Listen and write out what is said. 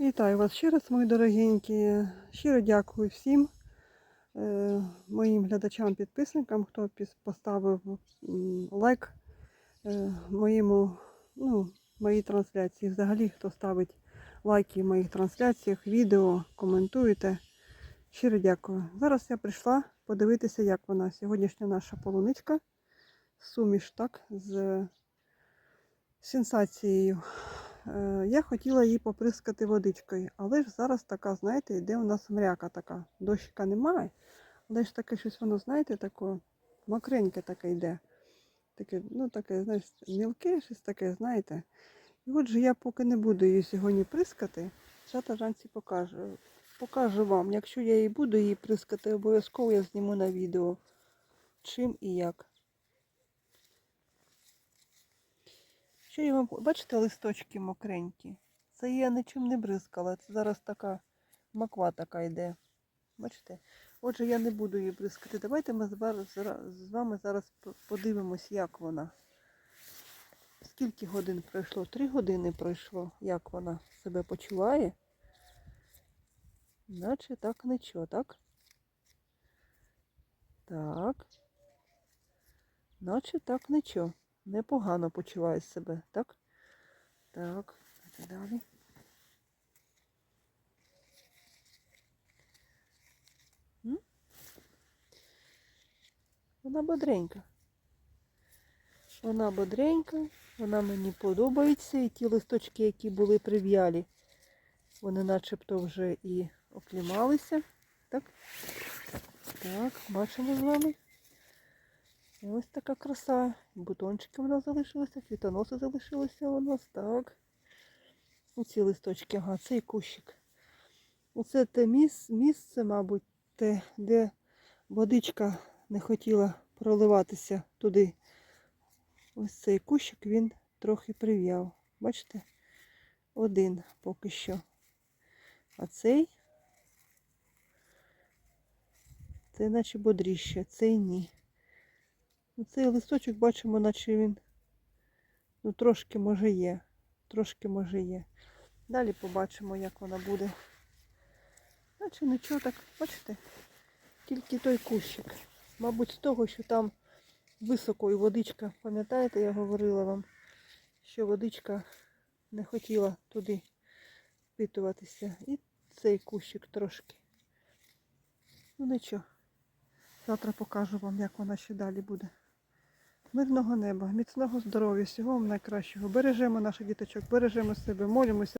Вітаю вас ще раз, мої дорогенькі. Щиро дякую всім е, моїм глядачам-підписникам, хто поставив лайк е, моєму, ну, моїй трансляції. Взагалі, хто ставить лайки в моїх трансляціях, відео, коментуєте. Щиро дякую. Зараз я прийшла подивитися, як вона. Сьогоднішня наша полуничка. Суміш, так, з сенсацією. Е, Я хотіла її поприскати водичкою, але ж зараз така, знаєте, йде у нас мряка така. Дощика немає, але ж таке щось воно, знаєте, таке мокреньке таке йде. Таке, ну таке, знаєш, мілке, щось таке, знаєте. І отже, я поки не буду її сьогодні прискати, завтра вранці покажу. Покажу вам. Якщо я її буду її прискати, обов'язково я зніму на відео. Чим і як. Що я вам бачите, листочки мокренькі. Це я нічим не бризкала. Це зараз така маква така йде. Бачите? Отже, я не буду її бризкати. Давайте ми з вами зараз подивимось, як вона. Скільки годин пройшло? Три години пройшло. Як вона себе почуває? Наче так нічого, так? Так. Наче так нічого. Непогано почуває себе, так? Так, далі. Вона бодренька. Вона бодренька, вона мені подобається. І ті листочки, які були прив'ялі, вони начебто вже і оклімалися. Так? Так, бачимо з вами. І ось така краса. Бутончики у нас залишилися, квітоноси залишилися у нас. Так. Оці листочки, ага, цей кущик. Оце те міс- місце, мабуть, те, де водичка не хотіла проливатися туди. Ось цей кущик він трохи прив'яв. Бачите? Один поки що. А цей, це наче бодріще, цей ні. Ну, Цей листочок бачимо, наче він ну, трошки може є. Трошки може є. Далі побачимо, як вона буде. Наче нічого так, бачите? Тільки той кущик. Мабуть, з того, що там високо і водичка, пам'ятаєте, я говорила вам, що водичка не хотіла туди впитуватися. І цей кущик трошки. Ну нічого. Завтра покажу вам, як вона ще далі буде. Мирного неба, міцного здоров'я, всього вам найкращого. Бережемо наших діточок, бережемо себе, молимося.